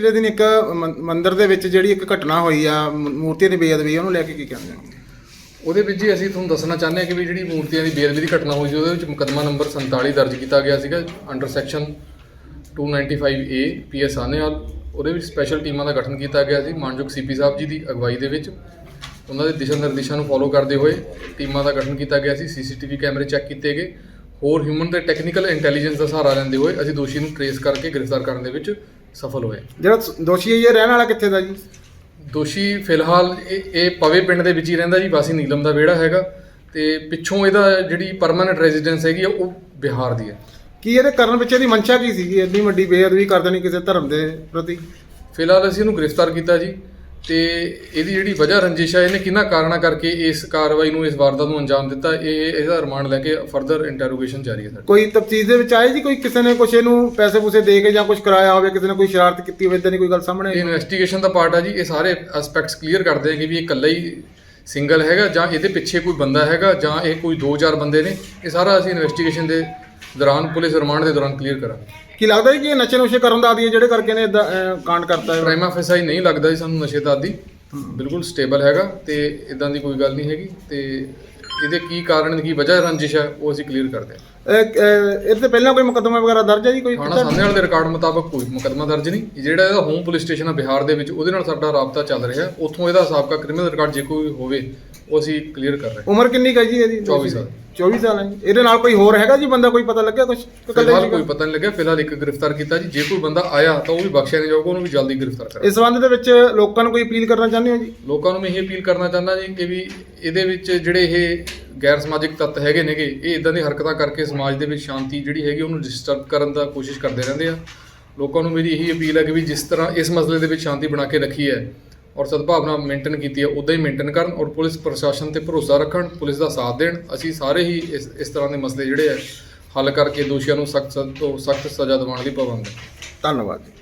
ਪਿਛਲੇ ਦਿਨ ਇੱਕ ਮੰ- ਮੰਦਿਰ ਦੇ ਵਿੱਚ ਜਿਹੜੀ ਇੱਕ ਘਟਨਾ ਹੋਈ ਆ, ਮ- ਮੂਰਤੀਆਂ ਦੀ ਬੇਅਦਬੀ, ਉਹਨੂੰ ਲੈ ਕੇ ਕੀ ਕਹਿੰਦੇ ਹੋ ਉਹਦੇ ਵਿੱਚ ਜੀ ਅਸੀਂ ਤੁਹਾਨੂੰ ਦੱਸਣਾ ਚਾਹੁੰਦੇ ਹਾਂ ਕਿ ਵੀ ਜਿਹੜੀ ਮੂਰਤੀਆਂ ਦੀ ਬੇਅਦਬੀ ਦੀ ਘਟਨਾ ਹੋਈ ਸੀ, ਉਹਦੇ ਵਿੱਚ ਮੁਕੱਦਮਾ ਨੰਬਰ 47 ਦਰਜ ਕੀਤਾ ਗਿਆ ਸੀਗਾ under section 295 A PS Anewal ਉਹਦੇ ਵਿੱਚ ਸਪੈਸ਼ਲ ਟੀਮਾਂ ਦਾ ਗਠਨ ਕੀਤਾ ਗਿਆ ਸੀ, ਮਾਨਯੋਗ ਸੀਪੀ ਸਾਹਿਬ ਜੀ ਦੀ ਅਗਵਾਈ ਦੇ ਵਿੱਚ। ਉਹਨਾਂ ਦੇ ਦਿਸ਼ਾ ਨਿਰਦੇਸ਼ਾਂ ਨੂੰ ਫੋਲੋ ਕਰਦੇ ਹੋਏ ਟੀਮਾਂ ਦਾ ਗਠਨ ਕੀਤਾ ਗਿਆ ਸੀ ਸੀਸੀਟੀਵੀ ਕੈਮਰੇ ਚੈੱਕ ਕੀਤੇ ਗਏ। ਹੋਰ ਹਿਊਮਨ ਤੇ ਟੈਕਨੀਕਲ ਇੰਟੈਲੀਜੈਂਸ ਦਾ ਸਹਾਰਾ ਲੈਂਦੇ ਹੋਏ ਅਸੀਂ ਦੋਸ਼ੀ ਨੂੰ ਟ੍ਰੇਸ ਕਰਕੇ ਗ੍ਰਿਫਤਾਰ ਕਰਨ ਦੇ ਵਿੱਚ ਸਫਲ ਹੋਏ। ਜਿਹੜਾ ਦੋਸ਼ੀ ਹੈ ਇਹ ਰਹਿਣ ਵਾਲਾ ਕਿੱਥੇ ਦਾ ਜੀ? ਦੋਸ਼ੀ ਫਿਲਹਾਲ ਇਹ ਇਹ ਪਵੇ ਪਿੰਡ ਦੇ ਵਿੱਚ ਹੀ ਰਹਿੰਦਾ ਜੀ ਵਾਸੀ ਨੀਲਮ ਦਾ ਵਿਹੜਾ ਹੈਗਾ। ਤੇ ਪਿੱਛੋਂ ਇਹਦਾ ਜਿਹੜੀ ਪਰਮਾਨੈਂਟ ਰੈਜ਼ੀਡੈਂਸ ਹੈਗੀ ਆ ਉਹ ਬਿਹਾਰ ਦੀ ਹੈ। ਕੀ ਇਹਦੇ ਕਰਨ ਪਿੱਛੇ ਦੀ ਮਨਸ਼ਾ ਕੀ ਸੀਗੀ? ਇੰਨੀ ਵੱਡੀ ਬੇਅਦਬੀ ਕਰ ਦੇਣੀ ਕਿਸੇ ਧਰਮ ਦੇ ਪ੍ਰਤੀ? ਫਿਲਹਾਲ ਅਸੀਂ ਇਹਨੂੰ ਗ੍ਰਿਫਤਾਰ ਕੀਤਾ ਜੀ। ਤੇ ਇਹਦੀ ਜਿਹੜੀ ਵਜ੍ਹਾ ਰੰਜਿਸ਼ ਹੈ ਇਹਨੇ ਕਿੰਨਾ ਕਾਰਨਾ ਕਰਕੇ ਇਸ ਕਾਰਵਾਈ ਨੂੰ ਇਸ ਵਾਰਦਾਤ ਨੂੰ ਅੰਜਾਮ ਦਿੱਤਾ? ਇਹ ਇਹਦਾ ਰਿਮਾਂਡ ਲੈ ਕੇ ਫਰਦਰ ਇੰਟਰੋਗੇਸ਼ਨ ਜਾਰੀ ਹੈ ਸਾਡੀ ਕੋਈ ਤਫਤੀਸ਼ ਦੇ ਵਿੱਚ ਆਏ ਜੀ? ਕੋਈ ਕਿਸੇ ਨੇ ਕੁਛ ਇਹਨੂੰ ਪੈਸੇ ਪੂਸੇ ਦੇ ਕੇ ਜਾਂ ਕੁਝ ਕਰਾਇਆ ਹੋਵੇ ਕਿਸੇ ਨੇ ਕੋਈ ਸ਼ਰਾਰਤ ਕੀਤੀ ਹੋਵੇ ਇਦਾਂ ਦੀ ਕੋਈ ਗੱਲ ਸਾਹਮਣੇ ਇਹ ਆਈ? ਇਨਵੈਸਟੀਗੇਸ਼ਨ ਦਾ ਪਾਰਟ ਹੈ ਜੀ ਇਹ ਸਾਰੇ ਐਸਪੈਕਟਸ ਕਲੀਅਰ ਕਰਦੇ ਆ ਕਿ ਵੀ ਇਹ ਇਕੱਲਾ ਹੀ ਸਿੰਗਲ ਹੈਗਾ ਜਾਂ ਇਹਦੇ ਪਿੱਛੇ ਕੋਈ ਬੰਦਾ ਹੈਗਾ ਜਾਂ ਇਹ ਕੋਈ 2-4 ਬੰਦੇ ਨੇ। ਇਹ ਸਾਰਾ ਅਸੀਂ ਇਨਵੈਸਟੀਗੇਸ਼ਨ ਦੇ ਦੌਰਾਨ ਪੁਲਿਸ ਰਿਮਾਂਡ ਦੇ ਦੌਰਾਨ ਕਲੀਅਰ ਕਰਾਂਗੇ। ਕੀ ਲੱਗਦਾ ਜੀ ਕਿ ਇਹ ਨਸ਼ੇ ਨੁਸ਼ੇ ਕਰਨ ਦਾ ਆਦੀ ਹੈ ਜਿਹੜੇ ਕਰਕੇ ਨੇ ਇਦਾਂ ਕਾਂਡ ਕਰਤਾ ਹੈ? ਪ੍ਰਾਈਮਾ ਫੈਸਾਈ ਨਹੀਂ ਲੱਗਦਾ ਜੀ ਸਾਨੂੰ ਨਸ਼ੇ ਦਾ ਆਦੀ। ਬਿਲਕੁਲ ਸਟੇਬਲ ਹੈਗਾ ਤੇ ਇਦਾਂ ਦੀ ਕੋਈ ਗੱਲ ਨਹੀਂ ਹੈਗੀ ਤੇ ਇਹਦੇ ਕੀ ਕਾਰਨ ਕੀ ਵਜ੍ਹਾ ਰੰਜਿਸ਼ ਹੈ ਉਹ ਅਸੀਂ ਕਲੀਅਰ ਕਰਦੇ ਹਾਂ। ਇਹ- ਇਹਦੇ ਤੇ ਪਹਿਲਾਂ ਕੋਈ ਮੁਕੱਦਮਾ ਵਗੈਰਾ ਦਰਜ ਹੈ ਜੀ ਕੋਈ ਥਾਣਾ ਸਾਹਮਣੇ ਵਾਲੇ ਦੇ ਰਿਕਾਰਡ ਮੁਤਾਬਕ ਕੋਈ ਮੁਕੱਦਮਾ ਦਰਜ ਨਹੀਂ। ਜਿਹੜਾ ਇਹਦਾ ਹੋਮ ਪੁਲਿਸ ਸਟੇਸ਼ਨ ਆ ਬਿਹਾਰ ਦੇ ਵਿੱਚ ਉਹਦੇ ਨਾਲ ਸਾਡਾ ਰਾਬਤਾ ਚੱਲ ਰਿਹਾ ਉੱਥੋਂ ਇਹਦਾ ਸਾਬਕਾ ਕ੍ਰਿਮੀਨਲ ਰਿਕਾਰਡ ਜੇ ਕੋਈ ਹੋਵੇ ਉਹ ਅਸੀਂ ਕਲੀਅਰ ਕਰ ਰਹੇ ਹਾਂ। ਉਮਰ ਕਿੰਨੀ ਕੁ ਹੈ ਜੀ ਇਹਦੀ? 24 ਸਾਲ। 24 ਸਾਲ ਹੈ ਜੀ। ਇਹਦੇ ਨਾਲ ਕੋਈ ਹੋਰ ਹੈਗਾ ਜੀ ਬੰਦਾ ਕੋਈ ਪਤਾ ਲੱਗਿਆ ਕੁਝ ਫਿਲਹਾਲ ਕੋਈ ਪਤਾ ਨਹੀਂ ਲੱਗਿਆ ਫਿਲਹਾਲ ਇੱਕ ਗ੍ਰਿਫਤਾਰ ਕੀਤਾ ਜੀ। ਜੇ ਕੋਈ ਬੰਦਾ ਆਇਆ ਤਾਂ ਉਹ ਵੀ ਬਖਸ਼ਿਆ ਨਹੀਂ ਜਾਊਗਾ ਉਹਨੂੰ ਵੀ ਜਲਦੀ ਗ੍ਰਿਫਤਾਰ ਕਰਾਂਗੇ। ਇਸ ਸੰਬੰਧ ਦੇ ਵਿੱਚ ਲੋਕਾਂ ਨੂੰ ਕੋਈ ਅਪੀਲ ਕਰਨਾ ਚਾਹੁੰਦੇ ਹੋ ਜੀ? ਲੋਕਾਂ ਨੂੰ ਮੈਂ ਇਹ ਅਪੀਲ ਕਰਨਾ ਚਾਹੁੰਦਾ ਜੀ ਕਿ ਵੀ ਇਹਦੇ ਵਿੱਚ ਜਿਹੜੇ ਇਹ ਗੈਰ ਸਮਾਜਿਕ ਤੱਤ ਹੈਗੇ ਨੇਗੇ ਇਹ ਇਦਾਂ ਦੀ ਹਰਕਤਾਂ ਕਰਕੇ ਸਮਾਜ ਦੇ ਵਿੱਚ ਸ਼ਾਂਤੀ ਜਿਹੜੀ ਹੈਗੀ ਉਹਨੂੰ ਡਿਸਟਰਬ ਕਰਨ ਦਾ ਕੋਸ਼ਿਸ਼ ਕਰਦੇ ਰਹਿੰਦੇ ਆ। ਲੋਕਾਂ ਨੂੰ ਮੇਰੀ ਇਹੀ ਅਪੀਲ ਹੈ ਕਿ ਵੀ ਜਿਸ ਤਰ੍ਹਾਂ ਇਸ ਮਸਲੇ ਦੇ ਵਿੱਚ ਸ਼ਾਂਤੀ ਬਣਾ ਕੇ ਰੱਖੀ ਹੈ ਔਰ ਸਦਭਾਵਨਾ ਮੇਨਟੇਨ ਕੀਤੀ ਹੈ ਉਦਾਂ ਹੀ ਮੇਨਟੇਨ ਕਰਨ ਔਰ ਪੁਲਿਸ ਪ੍ਰਸ਼ਾਸਨ ਤੇ ਭਰੋਸਾ ਰੱਖਣ, ਪੁਲਿਸ ਦਾ ਸਾਥ ਦੇਣ। ਅਸੀਂ ਸਾਰੇ ਹੀ ਇਸ ਇਸ ਤਰ੍ਹਾਂ ਦੇ ਮਸਲੇ ਜਿਹੜੇ ਆ, ਹੱਲ ਕਰਕੇ ਦੋਸ਼ੀਆਂ ਨੂੰ ਸਖਤ ਤੋਂ ਸਖਤ ਸਜ਼ਾ ਦਿਵਾਉਣ ਲਈ ਪਾਬੰਦ ਧੰਨਵਾਦ ਜੀ।